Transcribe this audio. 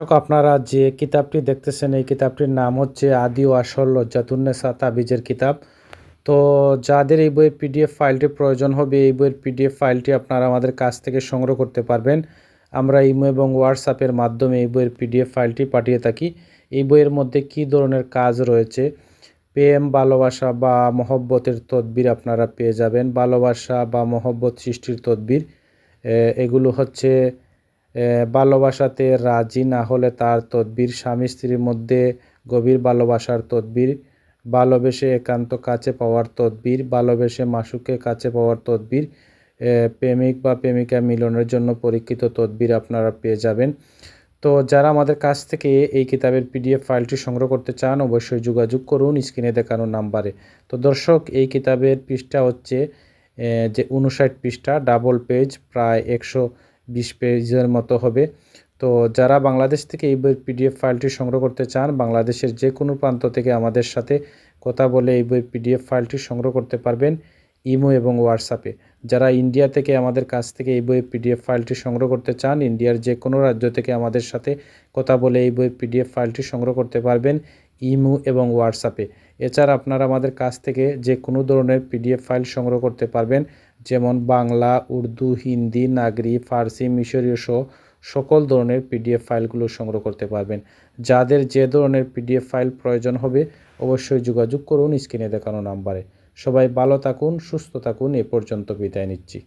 আপনারা যে কিতাবটি দেখতেছেন, এই কিতাবটির নাম হচ্ছে আদি ও আসল লজ্জাতুন্নেসা তাবিজের কিতাব। তো যাদের এই বইয়ের পিডিএফ ফাইলটি প্রয়োজন হবে, এই বইয়ের পিডিএফ ফাইলটি আপনারা আমাদের কাছ থেকে সংগ্রহ করতে পারবেন। আমরা ইমো এবং হোয়াটসঅ্যাপের মাধ্যমে এই বইয়ের পিডিএফ ফাইলটি পাঠিয়ে থাকি। এই বইয়ের মধ্যে কী ধরনের কাজ রয়েছে? প্রেম, ভালোবাসা বা মহব্বতের তদবির আপনারা পেয়ে যাবেন। ভালোবাসা বা মহব্বত সৃষ্টির তদবির এগুলো হচ্ছে ভালোবাসাতে রাজি না হলে তার তদবির স্বামী স্ত্রীর মধ্যে গভীর ভালোবাসার তদবির, ভালোবেসে একান্ত কাছে পাওয়ার তদবির, ভালোবেসে মাসুকে কাছে পাওয়ার তদবির প্রেমিক বা প্রেমিকা মিলনের জন্য পরীক্ষিত তদবির আপনারা পেয়ে যাবেন। তো যারা আমাদের কাছ থেকে এই কিতাবের পিডিএফ ফাইলটি সংগ্রহ করতে চান, অবশ্যই যোগাযোগ করুন স্ক্রিনে দেখানো নাম্বারে। তো দর্শক, এই কিতাবের পৃষ্ঠা হচ্ছে যে উনষাট পৃষ্ঠা, ডাবল পেজ, প্রায় একশো বিশ পেজের মতো হবে। তো যারা বাংলাদেশ থেকে এই বইয়ের পিডিএফ ফাইলটি সংগ্রহ করতে চান, বাংলাদেশের যে কোনো প্রান্ত থেকে আমাদের সাথে কথা বলে এই বইয়ের পিডিএফ ফাইলটি সংগ্রহ করতে পারবেন ইমো এবং হোয়াটসঅ্যাপে। যারা ইন্ডিয়া থেকে আমাদের কাছ থেকে এই বইয়ের পিডিএফ ফাইলটি সংগ্রহ করতে চান, ইন্ডিয়ার যে কোনো রাজ্য থেকে আমাদের সাথে কথা বলে এই বইয়ের পিডিএফ ফাইলটি সংগ্রহ করতে পারবেন ইমো এবং হোয়াটসঅ্যাপে। এছাড়া আপনারা আমাদের কাছ থেকে যে কোনো ধরনের পিডিএফ ফাইল সংগ্রহ করতে পারবেন, যেমন বাংলা, উর্দু, হিন্দি, নাগরি, ফার্সি, মিশরীয় সহ সকল ধরনের পিডিএফ ফাইলগুলো সংগ্রহ করতে পারবেন। যাদের যে ধরনের পিডিএফ ফাইল প্রয়োজন হবে, অবশ্যই যোগাযোগ করুন স্ক্রিনে দেখানো নাম্বারে। সবাই ভালো থাকুন, সুস্থ থাকুন, এ পর্যন্ত বিদায় নিচ্ছি।